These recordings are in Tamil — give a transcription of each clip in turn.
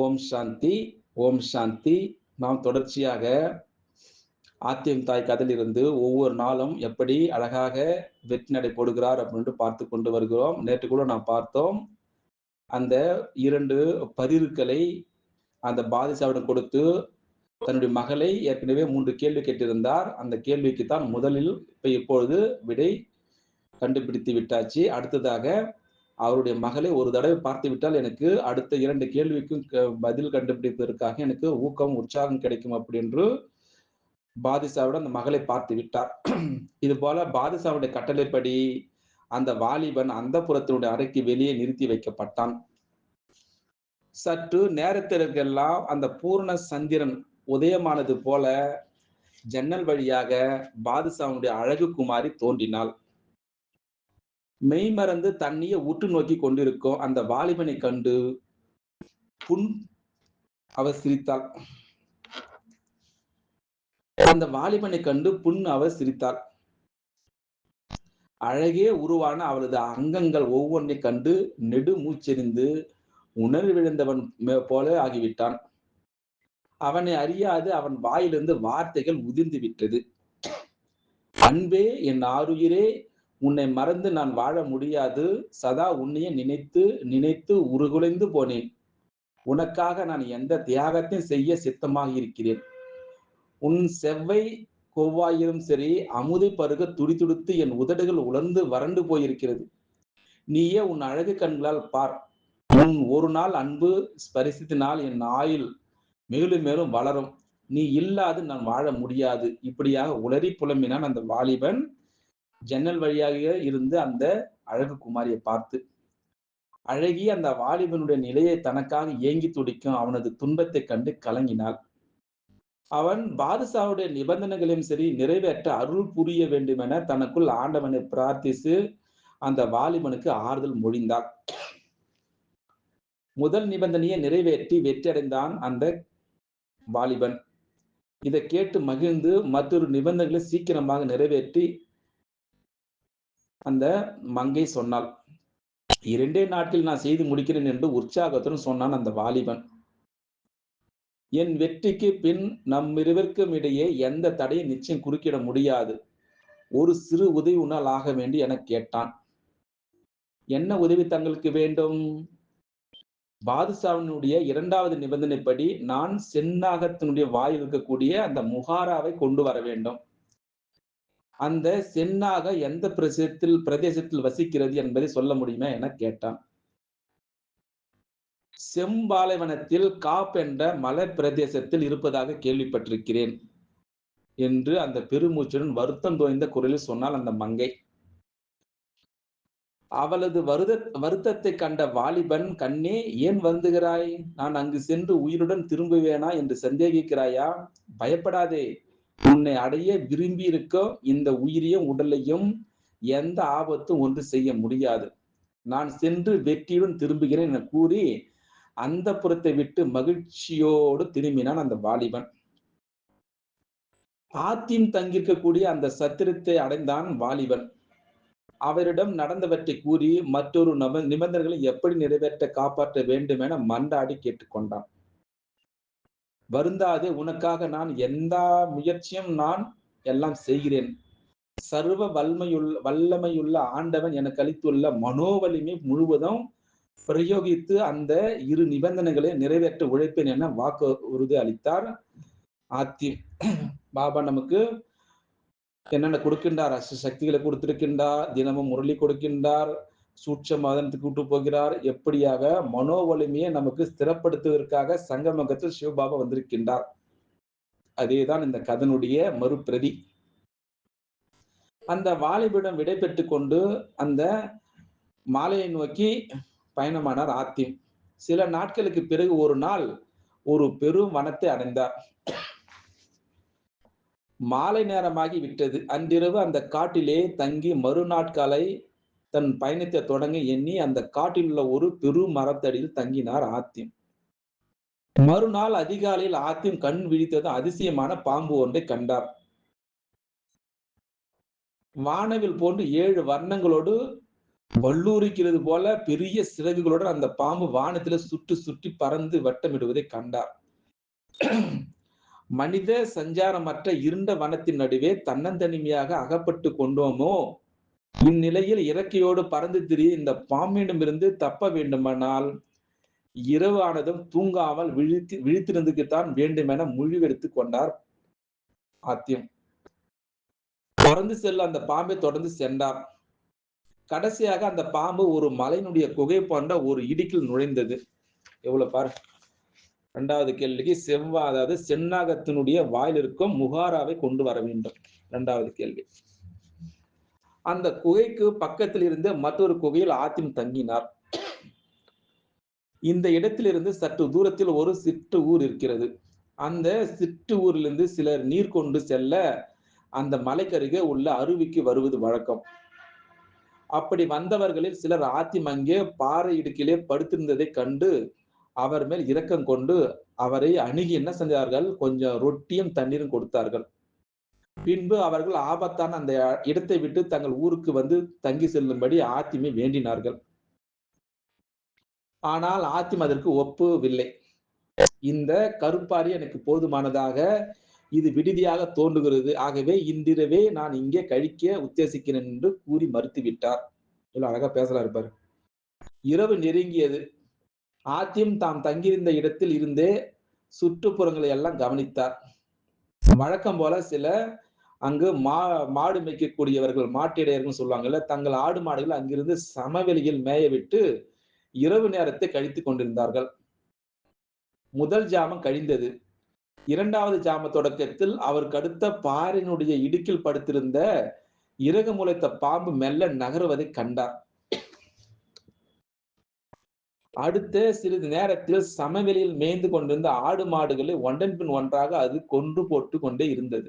ஓம் சாந்தி ஓம் சாந்தி. நாம் தொடர்ச்சியாக ஆத்தியம் தாய் கதையிலிருந்து ஒவ்வொரு நாளும் எப்படி அழகாக வெற்றி நடை போடுகிறார் அப்படின்ட்டு பார்த்து கொண்டு வருகிறோம். நேற்று கூட நாம் பார்த்தோம். அந்த இரண்டு பதிர்களை அந்த பாதிசாவிடம் கொடுத்து தன்னுடைய மகளை ஏற்கனவே மூன்று கேள்வி கேட்டிருந்தார். அந்த கேள்விக்கு தான் முதலில் இப்ப இப்பொழுது விடை கண்டுபிடித்து விட்டாச்சு. அடுத்ததாக அவருடைய மகளை ஒரு தடவை பார்த்து விட்டால் எனக்கு அடுத்த இரண்டு கேள்விக்கும் பதில் கண்டுபிடிப்பதற்காக எனக்கு ஊக்கம் உற்சாகம் கிடைக்கும் அப்படி என்று பாதிசாவிடம் அந்த மகளை பார்த்து விட்டார். இது போல பாதிசாவுடைய கட்டளைப்படி அந்த வாலிபன் அந்த புறத்தினுடைய அறைக்கு வெளியே நிறுத்தி வைக்கப்பட்டான். சற்று நேரத்திற்கெல்லாம் அந்த பூர்ண சந்திரன் உதயமானது போல ஜன்னல் வழியாக பாதுசாவுடைய அழகு குமாரி தோன்றினாள். மெய்மறந்து தண்ணியை உற்று நோக்கி கொண்டிருக்கும் அந்த வாலிபனை கண்டு புன் அவ சிரித்தாள் அந்த வாலிபனை கண்டு புண் அவ சிரித்தாள் அழகே உருவான அவளது அங்கங்கள் ஒவ்வொன்றை கண்டு நெடு மூச்செறிந்து உணர்விழந்தவன் போல ஆகிவிட்டான். அவனை அறியாது அவன் வாயிலிருந்து வார்த்தைகள் உதிர்ந்து விட்டது. அன்பே என் ஆறுயிரே உன்னை மறந்து நான் வாழ முடியாது. சதா உன்னையே நினைத்து நினைத்து உருகுலைந்து போனேன். உனக்காக நான் எந்த தியாகத்தையும் செய்ய சித்தமாக இருக்கிறேன். உன் செவ்வை கொவ்வாயிலும் சரி அமுதை பருக துடி துடித்து என் உதடுகள் உலர்ந்து வறண்டு போயிருக்கிறது. நீயே உன் அழகு கண்களால் பார். உன் ஒரு நாள் அன்பு ஸ்பரிசித்தினால் என் ஆயுள் மேலும் மேலும் வளரும். நீ இல்லாது நான் வாழ முடியாது. இப்படியாக உளறி புலம்பினான் அந்த வாலிபன். ஜன்னல் வழியாக இருந்து அந்த அழகு குமாரியை பார்த்து அழகி அந்த வாலிபனுடைய நிலையை தனக்காக ஏங்கி துடிக்கும் அவனது துன்பத்தை கண்டு கலங்கினாள். அவன் பாதுஷாவுடைய நிபந்தனைகளையும் சரி நிறைவேற்ற அருள் புரிய வேண்டும் என தனக்குள் ஆண்டவனை பிரார்த்தித்து அந்த வாலிபனுக்கு ஆறுதல் மொழிந்தான் முதல் நிபந்தனையை நிறைவேற்றி வெற்றியடைந்தான் அந்த வாலிபன். இதை கேட்டு மகிழ்ந்து மற்றொரு நிபந்தனைகளை சீக்கிரமாக நிறைவேற்றி அந்த மங்கை சொன்னாள். இரண்டே நாட்டில் நான் செய்து முடிக்கிறேன் என்று உற்சாகத்துடன் சொன்னான் அந்த வாலிபன். என் வெற்றிக்கு பின் நம் இருவருக்கும் இடையே எந்த தடையும் நிச்சயம் குறுக்கிட முடியாது. ஒரு சிறு உதவி உன்னால் ஆக வேண்டி என கேட்டான். என்ன உதவி தங்களுக்கு வேண்டும்? பாதுஷாவினுடைய இரண்டாவது நிபந்தனைப்படி நான் சென்னாகத்தினுடைய வாய் இருக்கக்கூடிய அந்த முகாராவை கொண்டு வர வேண்டும். அந்த சென்னாக எந்த பிரதேசத்தில் பிரதேசத்தில் வசிக்கிறது என்பதை சொல்ல முடியுமா என கேட்டான். செம்பாலைவனத்தில் காப் என்ற மலை பிரதேசத்தில் இருப்பதாக கேள்விப்பட்டிருக்கிறேன் என்று அந்த பெருமூச்சுடன் வருத்தம் தோய்ந்த குரலில் சொன்னால் அந்த மங்கை. அவளது வருத வருத்தத்தை கண்ட வாலிபன் கண்ணே ஏன் வருந்துகிறாய்? நான் அங்கு சென்று உயிருடன் திரும்புவேனா என்று சந்தேகிக்கிறாயா? பயப்படாதே. உன்னை அடைய விரும்பி இருக்க இந்த உயிரையும் உடலையும் எந்த ஆபத்தும் ஒன்று செய்ய முடியாது. நான் சென்று வெற்றியுடன் திரும்புகிறேன் என கூறி அந்த புறத்தை விட்டு மகிழ்ச்சியோடு திரும்பினான் அந்த வாலிபன். ஆத்தியம் தங்கியிருக்கக்கூடிய அந்த சத்திரத்தை அடைந்தான் வாலிபன். அவரிடம் நடந்தவற்றை கூறி மற்றொரு நப நிபந்தனைகளை எப்படி நிறைவேற்ற காப்பாற்ற வேண்டும் என மண்டாடி கேட்டுக்கொண்டான். வருந்தாதே உனக்காக நான் எந்த முயற்சியும் நான் எல்லாம் செய்கிறேன். சர்வ வல்மையுள்ள வல்லமையுள்ள ஆண்டவன் எனக்கு அளித்துள்ள மனோவலிமை முழுவதும் பிரயோகித்து அந்த இரு நிபந்தனைகளை நிறைவேற்ற உழைப்பேன் என வாக்கு உறுதி அளித்தார். ஆத்தி பாபா நமக்கு என்னென்ன கொடுக்கின்றார்? அசு சக்திகளை கொடுத்திருக்கின்றார் தினமும் முரளி கொடுக்கின்றார் சூட்சமாதனத்துக்கு கூட்டு போகிறார். எப்படியாக? மனோ வலிமையை நமக்கு ஸ்திரப்படுத்துவதற்காக சங்கமகத்தில் சிவபாபா வந்திருக்கின்றார். அதேதான் இந்த கதனுடைய மறுபிரதி. அந்த வாலிபிடம் விடைபெற்று கொண்டு அந்த மாலையை நோக்கி பயணமானார் ஆத்தி சில நாட்களுக்கு பிறகு ஒரு நாள் ஒரு பெரும் வனத்தை அடைந்தார். மாலை நேரமாகி விட்டது. அன்றிரவு அந்த காட்டிலே தங்கி மறுநாட்காலை தன் பயணத்தை தொடங்க எண்ணி அந்த காட்டில் உள்ள ஒரு பெரு மரத்தடியில் தங்கினார் ஆத்தியம். மறுநாள் அதிகாலையில் ஆத்தியம் கண் விழித்ததும் அதிசயமான பாம்பு ஒன்றை கண்டார். வானவில் போன்று ஏழு வர்ணங்களோடு வல்லூரிக்கிறது போல பெரிய சிறகுகளுடன் அந்த பாம்பு வானத்துல சுற்றி சுற்றி பறந்து வட்டமிடுவதை கண்டார். மனித சஞ்சாரமற்ற இருண்ட வனத்தின் நடுவே தன்னந்தனிமையாக அகப்பட்டு கொண்டோமோ? இந்நிலையில் இறக்கையோடு பறந்து திரிய இந்த பாம்பிடமிருந்து தப்ப வேண்டுமானால் இரவானதும் தூங்காமல் விழித்து விழித்திருந்துக்குத்தான் வேண்டுமென முழிவெடுத்து கொண்டார் ஆத்தியம். தொடர்ந்து செல்ல அந்த பாம்பை தொடர்ந்து சென்றார். கடைசியாக அந்த பாம்பு ஒரு மலையினுடைய குகை போன்ற ஒரு இடுக்கில் நுழைந்தது. எவ்வளவு பாரு. இரண்டாவது கேள்விக்கு செவ்வா அதாவது சென்னாகத்தினுடைய வாயில் இருக்கும் முகாராவை கொண்டு வர வேண்டும். இரண்டாவது கேள்வி. அந்த குகைக்கு பக்கத்தில் இருந்த மற்றொரு குகையில் ஆத்தின் தங்கினார். இந்த இடத்திலிருந்து சற்று தூரத்தில் ஒரு சிற்று ஊர் இருக்கிறது. அந்த சிற்று ஊரிலிருந்து சிலர் நீர் கொண்டு செல்ல அந்த மலைக்கருகே உள்ள அருவிக்கு வருவது வழக்கம். அப்படி வந்தவர்களில் சிலர் ஆத்திம் அங்கே பாறை இடுக்கிலே படுத்திருந்ததை கண்டு அவர் மேல் இரக்கம் கொண்டு அவரை அணுகி என்ன செஞ்சார்கள்? கொஞ்சம் ரொட்டியும் தண்ணீரும் கொடுத்தார்கள். பின்பு அவர்கள் ஆபத்தான அந்த இடத்தை விட்டு தங்கள் ஊருக்கு வந்து தங்கி செல்லும்படி ஆத்திமை வேண்டினார்கள். ஆனால் ஆத்திம் அதற்கு ஒப்பவில்லை. இந்த கருப்பாரி எனக்கு போதுமானதாக இது விடுதியாக தோன்றுகிறது. ஆகவே இன்றிரவே நான் இங்கே கழிக்க உத்தேசிக்கிறேன் என்று கூறி மறுத்துவிட்டார். இவ்வளவு அழகா பேசலாம் இருப்பாரு இரவு நெருங்கியது. ஆத்தியம் தாம் தங்கியிருந்த இடத்தில் இருந்தே சுற்றுப்புறங்களை எல்லாம் கவனித்தார். வழக்கம் போல சில அங்கு மா மாடு மேய்க்கக்கூடியவர்கள் மாட்டிடையர்கள் சொல்லுவாங்கல்ல தங்கள் ஆடு மாடுகள் அங்கிருந்து சமவெளியில் மேய விட்டு இரவு நேரத்தை கழித்துக் கொண்டிருந்தார்கள். முதல் ஜாமம் கழிந்தது. இரண்டாவது ஜாம தொடக்கத்தில் அவருக்கு அடுத்த பாரினுடைய இடுக்கில் படுத்திருந்த இறகு முளைத்த பாம்பு மெல்ல நகருவதை கண்டார். அடுத்த சிறிது நேரத்தில் சமவெளியில் மேய்ந்து கொண்டிருந்த ஆடு மாடுகளை ஒன்றன் பின் ஒன்றாக அது கொன்று போட்டு கொண்டே இருந்தது.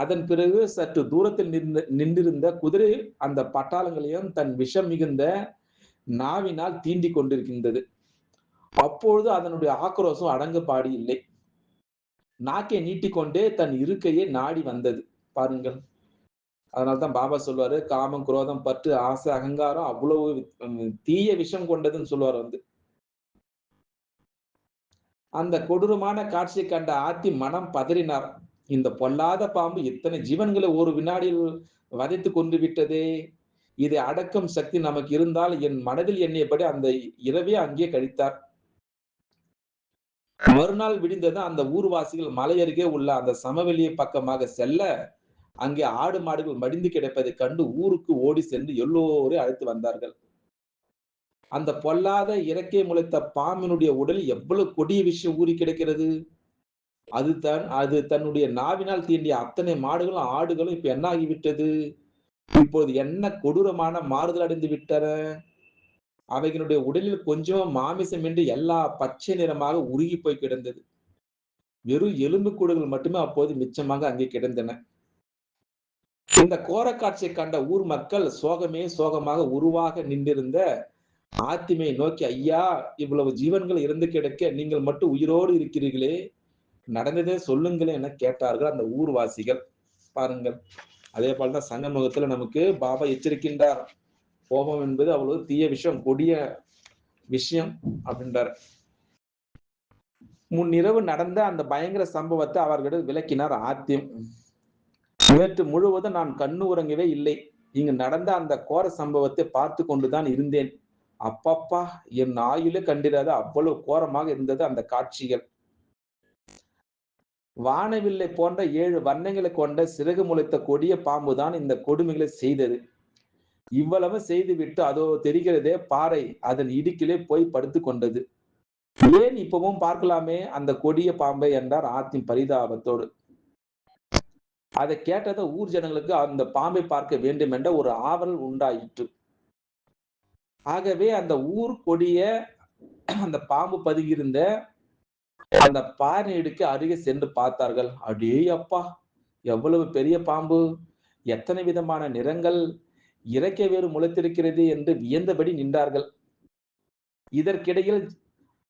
அதன் பிறகு சற்று தூரத்தில் நின்று நின்றிருந்த குதிரை அந்த பட்டாளங்களையும் தன் விஷம் மிகுந்த நாவினால் தீண்டி கொண்டிருக்கின்றது. அப்பொழுது அதனுடைய ஆக்ரோஷம் அடங்க பாடி இல்லை. நாக்கை நீட்டிக்கொண்டே தன் இருக்கையை நாடி வந்தது. பாருங்கள். அதனால்தான் பாபா சொல்லுவாரு காமம் குரோதம் பற்று ஆசை அகங்காரம் அவ்வளவு தீய விஷம் கொண்டதுன்னு சொல்லுவார் வந்து. அந்த கொடூரமான காட்சியை கண்ட ஆத்தி மனம் பதறினார். இந்த பொல்லாத பாம்பு இத்தனை ஜீவன்களை ஒரு வினாடியில் வதைத்து கொண்டு விட்டதே? இதை அடக்கும் சக்தி நமக்கு இருந்தால் என் மனதில் எண்ணியபடி அந்த இரவே அங்கே கழித்தார். மறுநாள் விடிந்தது அந்த ஊர்வாசிகள் மலை அருகே உள்ள அந்த சமவெளியை பக்கமாக செல்ல அங்கே ஆடு மாடுகள் மடிந்து கிடப்பதை கண்டு ஊருக்கு ஓடி சென்று எல்லோரும் அழைத்து வந்தார்கள். அந்த பொல்லாத இறக்கை முளைத்த பாம்பினுடைய உடல் எவ்வளவு கொடிய விஷயம் ஊறி கிடக்கிறது? அது தன் அது தன்னுடைய நாவினால் தீண்டிய அத்தனை மாடுகளும் ஆடுகளும் இப்ப என்ன ஆகிவிட்டது? இப்போது என்ன கொடூரமான மாறுதல் அடைந்து விட்டன? அவைகளுடைய உடலில் கொஞ்சம் மாமிசம் என்று எல்லா பச்சை நிறமாக உருகி போய் கிடந்தது. வெறும் எலும்பு கூடுகள் மட்டுமே அப்போது மிச்சமாக அங்கே கிடந்தன. இந்த கோர காட்சியை கண்ட ஊர் மக்கள் சோகமே சோகமாக உருவாக நின்றிருந்த ஆத்திமையை நோக்கி ஐயா இவ்வளவு ஜீவன்கள் இருந்து கிடக்க நீங்கள் மட்டும் உயிரோடு இருக்கிறீர்களே நடந்ததே சொல்லுங்களேன் என கேட்டார்கள் அந்த ஊர்வாசிகள். பாருங்கள் அதே போலதான் சங்கமுகத்துல நமக்கு பாபா எச்சரிக்கின்றார். கோபம் என்பது அவ்வளவு தீய விஷயம் கொடிய விஷயம் அப்படின்றார். முன்னிரவு நடந்த அந்த பயங்கர சம்பவத்தை அவர்களிடம் விளக்கினார் ஆத்தியம். நேற்று முழுவதும் நான் கண்ணு உறங்கவே இல்லை. இங்கு நடந்த அந்த கோர சம்பவத்தை பார்த்து கொண்டுதான் இருந்தேன். அப்பப்பா என் ஆயுளே கண்டிராத அவ்வளவு கோரமாக இருந்தது அந்த காட்சிகள். வானவில்லை போன்ற ஏழு வண்ணங்களை கொண்ட சிறகு முளைத்த கொடிய பாம்பு தான் இந்த கொடுமைகளை செய்தது. இவ்வளவு செய்துவிட்டு அதோ தெரிகிறதே பாறை அதன் இடுக்கிலே போய் படுத்து கொண்டது. ஏன் இப்பவும் பார்க்கலாமே அந்த கொடிய பாம்பை என்றார் ஆத்தின் பரிதாபத்தோடு. அதை கேட்டத ஊர் ஜனங்களுக்கு அந்த பாம்பை பார்க்க வேண்டும் என்ற ஒரு ஆவல் உண்டாயிற்று. ஆகவே அந்த ஊர் கொடிய அந்த பாம்பு பதுகியிருந்த அந்த பாறையடுக்கு அருகே சென்று பார்த்தார்கள். அடே அப்பா எவ்வளவு பெரிய பாம்பு! எத்தனை விதமான நிறங்கள்! இறக்கை வேறு முளைத்திருக்கிறது என்று வியந்தபடி நின்றார்கள். இதற்கிடையில்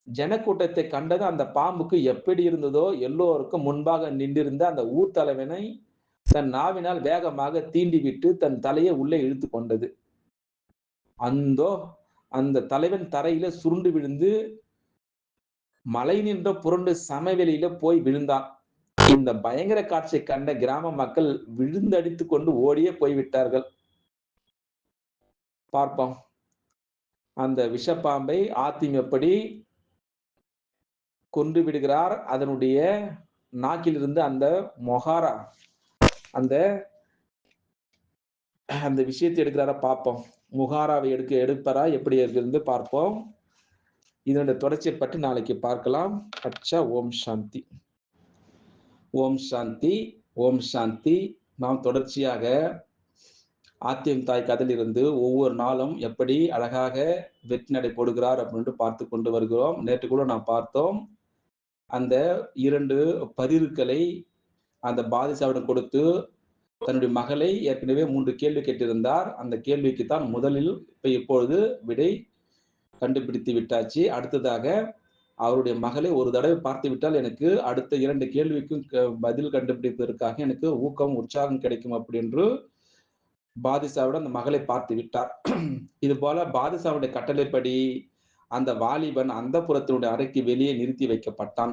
ஜனக்கூட்டத்தை கண்டது அந்த பாம்புக்கு எப்படி இருந்ததோ எல்லோருக்கும் முன்பாக நின்றிருந்த அந்த ஊர் தலைவனை தன் நாவினால் வேகமாக தீண்டிவிட்டு தன் தலையை உள்ளே இழுத்து கொண்டது. அந்தோ அந்த தலைவன் தரையில சுருண்டு விழுந்து மலை நின்ற புரண்டு சமவெளியில போய் விழுந்தான். இந்த பயங்கர காட்சியை கண்ட கிராம மக்கள் விழுந்தடித்து கொண்டு ஓடியே போய்விட்டார்கள். பார்ப்போம். அந்த விஷப்பாம்பை ஆத்திம் எப்படி கொன்று விடுகிறார்? அதனுடைய நாக்கிலிருந்து அந்த மொஹாரா அந்த அந்த விஷயத்தை எடுக்கிறாரா பார்ப்போம். முகாராவை எடுக்க எடுப்பாரா எப்படி இருந்து பார்ப்போம். இதனுடைய தொடர்ச்சியை பற்றி நாளைக்கு பார்க்கலாம். அச்சா ஓம் சாந்தி. ஓம் சாந்தி ஓம் சாந்தி. நாம் தொடர்ச்சியாக ஆத்தியம் தாய் கதையிலிருந்து ஒவ்வொரு நாளும் எப்படி அழகாக வெற்றி நடை போடுகிறார் அப்படின்ட்டு பார்த்து கொண்டு வருகிறோம். நேற்று கூட நாம் பார்த்தோம். அந்த இரண்டு பதிர்களை அந்த பாதிசாவிடம் கொடுத்து தன்னுடைய மகளை ஏற்கனவே மூன்று கேள்வி கேட்டிருந்தார். அந்த கேள்விக்கு தான் முதலில் இப்ப இப்பொழுது விடை கண்டுபிடித்து விட்டாச்சு. அடுத்ததாக அவருடைய மகளை ஒரு தடவை பார்த்து விட்டால் எனக்கு அடுத்த இரண்டு கேள்விக்கும் பதில் கண்டுபிடிப்பதற்காக எனக்கு ஊக்கம் உற்சாகம் கிடைக்கும் அப்படி என்று பாதிசாவிடம் அந்த மகளை பார்த்து விட்டார். இது போல பாதிசாவுடைய கட்டளைப்படி அந்த வாலிபன் அந்த புறத்தினுடைய அறைக்கு வெளியே நிறுத்தி வைக்கப்பட்டான்.